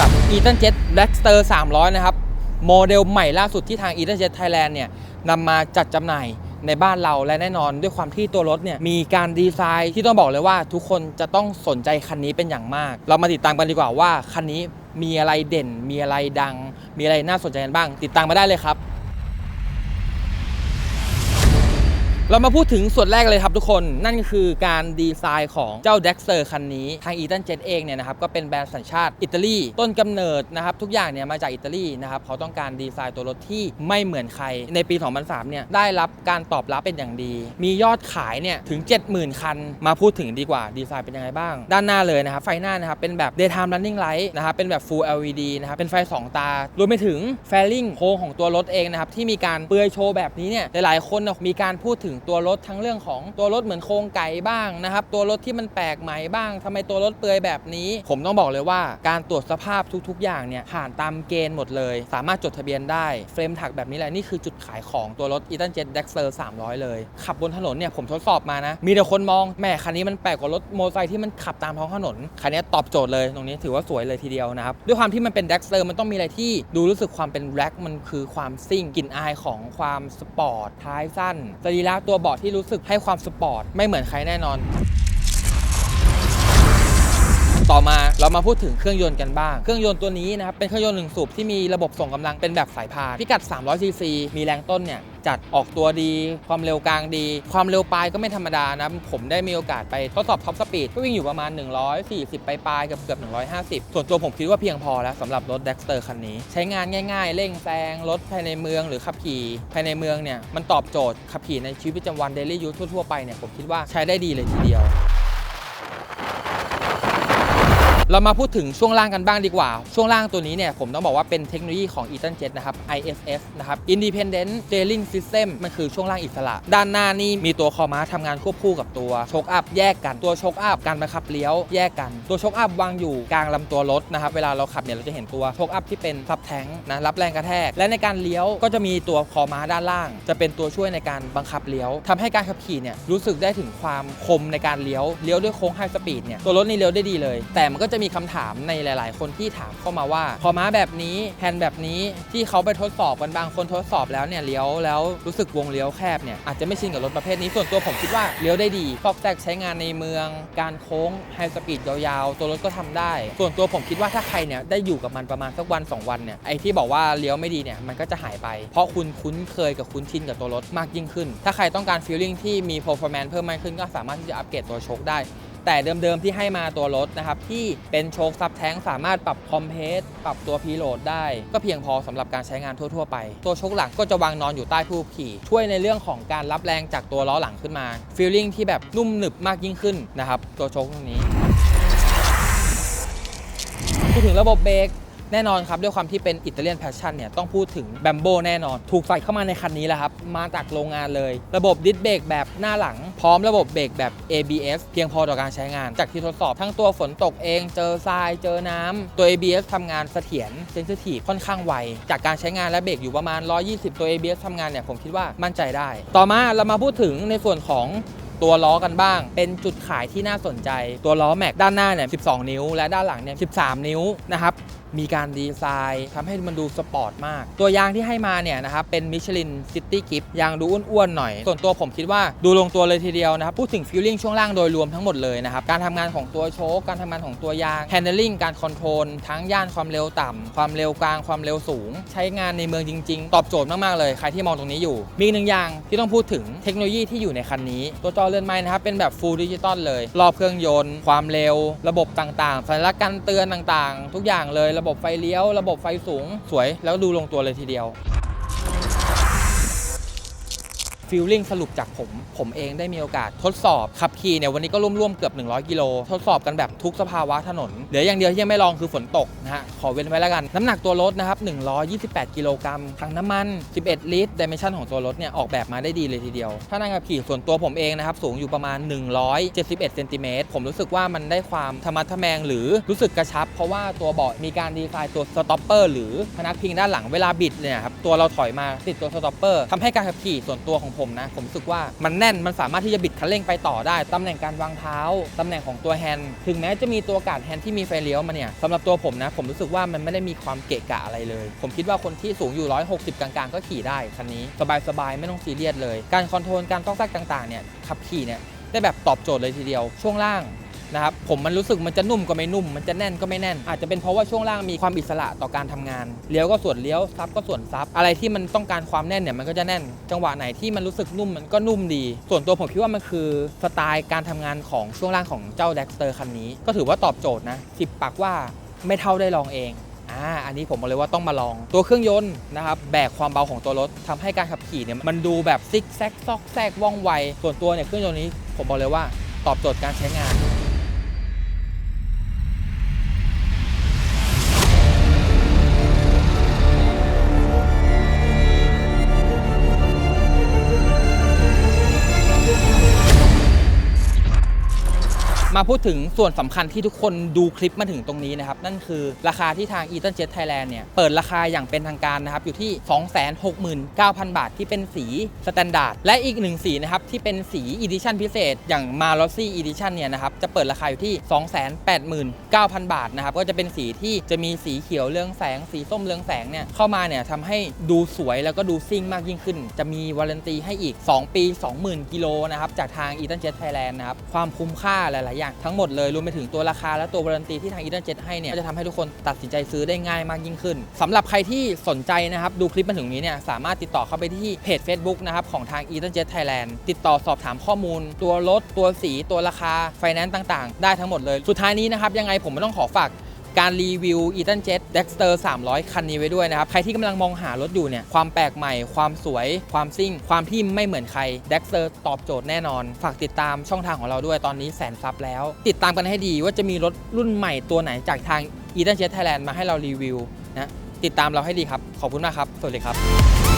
กับ e t h a n Jet Blackster 300 นะครับ โมเดลใหม่ล่าสุดที่ทาง e t h a n Jet Thailand เนี่ยนำมาจัดจำหน่ายในบ้านเราและแน่นอนด้วยความที่ตัวรถเนี่ยมีการดีไซน์ที่ต้องบอกเลยว่าทุกคนจะต้องสนใจคันนี้เป็นอย่างมาก เรามาติดตามกันดีกว่าว่าคันนี้มีอะไรเด่น มีอะไรดัง มีอะไรน่าสนใจกันบ้าง ติดตามมาได้เลยครับ เรามาพูดถึงส่วนแรกเลยครับทุกคน นั่นก็คือการดีไซน์ของเจ้า d e x t e r คันนี้ ทาง e t h a n Jet เองเนี่ยนะครับ ก็เป็นแบรนด์สัญชาติอิตาลี ต้นกำเนิดนะครับ ทุกอย่างเนี่ยมาจากอิตาลีนะครับ เขาต้องการดีไซน์ตัวรถที่ไม่เหมือนใคร ในปี 2003 เนี่ย ได้รับการตอบรับเป็นอย่างดี มียอดขายเนี่ยถึง 70,000 คัน มาพูดถึงดีกว่าดีไซน์เป็นยังไงบ้าง ด้านหน้าเลยนะครับ ไฟหน้านะครับ เป็นแบบ daytime running light นะครับ เป็นแบบ full LED นะครับ เป็นไฟ 2 ตา รวมไปถึงแฟลิงโค้งของตัวรถเองนะครับที่มีการเปือยโชว์แบบนี้เนี่ยหลายๆคนนะมีการพูดถึงตัวรถทั้งเรื่องของตัวรถเหมือนโครงไก่บ้างนะครับ ตัวรถที่มันแปลกใหม่บ้างทำไมตัวรถเปลือยแบบนี้ ผมต้องบอกเลยว่าการตรวจสภาพทุกๆ อย่างเนี่ยผ่านตามเกณฑ์หมดเลย สามารถจดทะเบียนได้เฟรมถักแบบนี้แหละนี่คือจุดขายของตัวรถ e t h a n Jet Dexter 300เลย ขับบนถนนเนี่ยผมทดสอบมานะ มีแต่คนมองแหมคันนี้มันแปลกกว่ารถมอเตอร์ไซค์ที่มันขับตามท้องถนนคันนี้ตอบโจทย์เลยตรงนี้ถือว่าสวยเลยทีเดียวนะครับด้วยความที่มันเป็น Dexter มันต้องมีอะไรที่ดูรู้สึกความเป็นแร็กมันคือความซิ่งกลิ่นอายของความสปอร์ตท้ายสั้นสรีระตัวเบาะที่รู้สึกให้ความสปอร์ตไม่เหมือนใครแน่นอน มาเรามาพูดถึงเครื่องยนต์กันบ้าง เครื่องยนต์ตัวนี้นะครับเป็นเครื่องยนต์หนึ่งสูบที่มีระบบส่งกำลังเป็นแบบสายพานพิกัด 300 ซีซี มีแรงต้นเนี่ยจัดออกตัวดี ความเร็วกลางดี ความเร็วปลายก็ไม่ธรรมดานะ ผมได้มีโอกาสไปทดสอบท็อปสปีดก็วิ่งอยู่ประมาณ 140 ไปปลายเกือบเกือบ 150 ส่วนตัวผมคิดว่าเพียงพอแล้วสำหรับรถ Dexter คันนี้ ใช้งานง่ายๆ เร่งแซงรถภายในเมืองหรือขับขี่ภายในเมืองเนี่ยมันตอบโจทย์ขับขี่ในชีวิตประจำวัน daily use ทั่วๆไปเนี่ยผมคิดว่าใช้ได้ดีเลยทีเดียว เรามาพูดถึงช่วงล่างกันบ้างดีกว่า ช่วงล่างตัวนี้เนี่ยผมต้องบอกว่าเป็นเทคโนโลยีของ e t h a n Jet นะครับ ISS นะครับ Independent Steering System มันคือช่วงล่างอิสระ ด้านหน้านี่มีตัวคอม้าทำงานควบคู่กับตัวโชคอัพแยกกันตัวโชคอัพการบังคับเลี้ยวแยกกันตัวโชคอัพวางอยู่กลางลำตัวรถนะครับเวลาเราขับเนี่ยเราจะเห็นตัวโชคอัพที่เป็นซับแทงนะรับแรงกระแทก และในการเลี้ยวก็จะมีตัวคอม้าด้านล่าง จะเป็นตัวช่วยในการบังคับเลี้ยวทำให้การขับขี่เนี่ยรู้สึกได้ถึงความคมในการเลี้ยวเลี้ยวด้วยโค้งไฮสปีดเนี่ยตัวรถนี่เลี้ยวได้ดีเลย แต่มันก็จะมีคำถามในหลาย ๆ คนที่ถามเข้ามาว่าคอม้าแบบนี้แฮนด์แบบนี้ที่เขาไปทดสอบกันบางคนทดสอบแล้วเนี่ยเลี้ยวแล้วรู้สึกวงเลี้ยวแคบเนี่ยอาจจะไม่ชินกับรถประเภทนี้ส่วนตัวผมคิดว่าเลี้ยวได้ดีซอกแซกใช้งานในเมือง การโค้งไฮสปีดยาวๆ ตัวรถก็ทำได้ ส่วนตัวผมคิดว่าถ้าใครเนี่ยได้อยู่กับมันประมาณสักวัน 2 วันเนี่ยไอ้ที่บอกว่าเลี้ยวไม่ดีเนี่ยมันก็จะหายไป เพราะคุณคุ้นเคยกับคุ้นชินกับตัวรถมากยิ่งขึ้น ถ้าใครต้องการฟีลลิ่งที่มี performance เพิ่มมากขึ้นก็สามารถที่จะอัปเกรดตัวโชคได้ แต่เดิมๆที่ให้มาตัวรถนะครับ ที่เป็นโชคซับแท้งสามารถปรับคอมเพสปรับตัวพีโหลดได้ ก็เพียงพอสำหรับการใช้งานทั่วๆไป ตัวโชคหลังก็จะวางนอนอยู่ใต้ผู้ขี่ ช่วยในเรื่องของการรับแรงจากตัวล้อหลังขึ้นมาฟีลลิ่งที่แบบนุ่มหนึบมากยิ่งขึ้นนะครับตัวโชคตรงนี้พูดถึงระบบเบรก แน่นอนครับด้วยความที่เป็นอิตาเลียนแพชชั่นเนี่ยต้องพูดถึงแบมโบแน่นอน ถูกใส่เข้ามาในคันนี้แล้วครับ มาจากโรงงานเลย ระบบดิสเบรกแบบหน้าหลัง พร้อมระบบเบรกแบบ ABS เพียงพอต่อการใช้งาน จากที่ทดสอบทั้งตัวฝนตกเองเจอทรายเจอน้ำตัว ABS ทำงานเสถียรเซนซิทีฟค่อนข้างไวจากการใช้งานและเบรกอยู่ประมาณ 120 ตัว ABS ทำงานเนี่ยผมคิดว่ามั่นใจได้ ต่อมาเรามาพูดถึงในส่วนของตัวล้อกันบ้าง เป็นจุดขายที่น่าสนใจ ตัวล้อแม็กด้านหน้าเนี่ย 12 นิ้ว และด้านหลังเนี่ย 13 นิ้วนะครับ มีการดีไซน์ทำให้มันดูสปอร์ตมาก ตัวยางที่ให้มาเนี่ยนะครับเป็นมิชลินซิตี้กิฟยางดูอ้วนๆหน่อย ส่วนตัวผมคิดว่าดูลงตัวเลยทีเดียวนะครับ พูดถึงฟิลลิ่งช่วงล่างโดยรวมทั้งหมดเลยนะครับ การทำงานของตัวโชคการทำงานของตัวยาง handling การคอนโทรลทั้งย่านความเร็วต่ำความเร็วกลางความเร็วสูง ใช้งานในเมืองจริง ๆ ตอบโจทย์มากๆเลยใครที่มองตรงนี้อยู่ มีหนึ่งอย่างที่ต้องพูดถึงเทคโนโลยีที่อยู่ในคันนี้ ตัวจอเรือนไม้นะครับเป็นแบบ full digital เลยรอบเครื่องยนต์ ความเร็ว ระบบต่างๆสัญลักษณ์การเตือนต่างๆ ทุกอย่างเลยระบบไฟเลี้ยว ระบบไฟสูงสวยแล้วดูลงตัวเลยทีเดียว ฟีลลิ่งสรุปจากผม ผมเองได้มีโอกาสทดสอบขับขี่เนี่ยวันนี้ก็ร่วมๆเกือบ 100 กิโล ทดสอบกันแบบทุกสภาวะถนน เหลืออย่างเดียวที่ยังไม่ลองคือฝนตกนะฮะ ขอเว้นไว้แล้วกัน น้ำหนักตัวรถนะครับ 128 กิโลกรัมถังน้ำมัน 11 ลิตรดิเมนชันของตัวรถเนี่ยออกแบบมาได้ดีเลยทีเดียว ถ้านั่งขับขี่ส่วนตัวผมเองนะครับสูงอยู่ประมาณ 171เซนติเมตรผมรู้สึกว่ามันได้ความธรรมะทแมงหรือรู้สึกกระชับ เพราะว่าตัวเบาะมีการดีไซน์ตัวสต็อปเปอร์หรือพนักพิงด้านหลังเวลาบิดเนี่ยครับตัวเราถอยมาติดตัวสต็อปเปอร์ทำให้การขับขี่ส่วนตัวของผมผมนะ ผมรู้สึกว่ามันแน่นมันสามารถที่จะบิดคันเร่งไปต่อได้ ตำแหน่งการวางเท้า ตำแหน่งของตัวแฮนด์ ถึงแม้จะมีตัวกาดแฮนด์ที่มีไฟเลี้ยวมาเนี่ยสำหรับตัวผมนะ ผมรู้สึกว่ามันไม่ได้มีความเกะกะอะไรเลย ผมคิดว่าคนที่สูงอยู่ 160 กลางๆ ก็ขี่ได้คันนี้ สบายๆ ไม่ต้องซีเรียสเลย การคอนโทรล การต้องแทรกต่างๆ เนี่ย ขับขี่เนี่ย ได้แบบตอบโจทย์เลยทีเดียว ช่วงล่าง นะครับผมมันรู้สึกมันจะนุ่มก็ไม่นุ่ม มันจะแน่นก็ไม่แน่น อาจจะเป็นเพราะว่าช่วงล่างมีความอิสระต่อการทำงานเลี้ยวก็ส่วนเลี้ยวซับก็ส่วนซับอะไรที่มันต้องการความแน่นเนี่ยมันก็จะแน่น จังหวะไหนที่มันรู้สึกนุ่มมันก็นุ่มดี ส่วนตัวผมคิดว่ามันคือสไตล์การทำงานของช่วงล่างของเจ้า d ด x สเตอร์คันนี้ ก็ถือว่าตอบโจทย์นะสิบปากว่าไม่เท่าได้ลองเองอ่าอันนี้ผมบอกเลยว่าต้องมาลองตัวเครื่องยนต์นะครับแบกความเบาของตัวรถทำให้การขับขี่เนี่ยมันดูแบบซิกแซกซอกแซกว่องไว ส่วนตัวเนี่ยเครื่องยนต์นี้ผมบอกเลยว่าตอบโจทย์การใช้งาน มาพูดถึงส่วนสำคัญที่ทุกคนดูคลิปมาถึงตรงนี้นะครับ นั่นคือราคาที่ทาง e t a n Jet Thailand เนี่ย เปิดราคาอย่างเป็นทางการนะครับ อยู่ที่ 269,000 บาท ที่เป็นสีสแตนดาร์ดและอีกหนึ่งสีนะครับ ที่เป็นสีอีดิชั่นพิเศษ อย่าง m a r o s s i Edition เนี่ยนะครับ จะเปิดราคาอยู่ที่ 289,000 บาทนะครับ ก็จะเป็นสีที่จะมีสีเขียวเรืองแสง สีส้มเรืองแสงเนี่ยเข้ามาเนี่ยทำให้ดูสวยแล้วก็ดูซิ่งมากยิ่งขึ้น จะมีวารันตีให้อีก 2 ปี 20,000 กิโลนะครับจากทาง e t a n Jet Thailand นะครับความคุ้มค่าหลายๆอย่างทั้งหมดเลยรวมไปถึงตัวราคาและตัวบรันตีที่ทางอีเดนเจ็ตให้เนี่ยก็จะทำให้ทุกคนตัดสินใจซื้อได้ง่ายมากยิ่งขึ้นสำหรับใครที่สนใจนะครับดูคลิปมาถึงนี้เนี่ยสามารถติดต่อเข้าไปที่เพจ Facebook นะครับของทาง e t a n Jet Thailand ติดต่อสอบถามข้อมูล ตัวรถตัวสีตัวราคาไฟแนนซ์ต่าง ๆ ได้ทั้งหมดเลยสุดท้ายนี้นะครับยังไงผมไม่ต้องขอฝาก การรีวิว e t a n Jet Dexter 300 คันนี้ไว้ด้วยนะครับ ใครที่กำลังมองหารถอยู่เนี่ย ความแปลกใหม่ ความสวย ความซิ่ง ความที่ไม่เหมือนใคร Dexter ตอบโจทย์แน่นอน ฝากติดตามช่องทางของเราด้วยตอนนี้แสนซับแล้ว ติดตามกันให้ดีว่าจะมีรถรุ่นใหม่ตัวไหนจากทาง e t a n Jet Thailand มาให้เรารีวิวนะ ติดตามเราให้ดีครับ ขอบคุณมากครับ สวัสดีครับ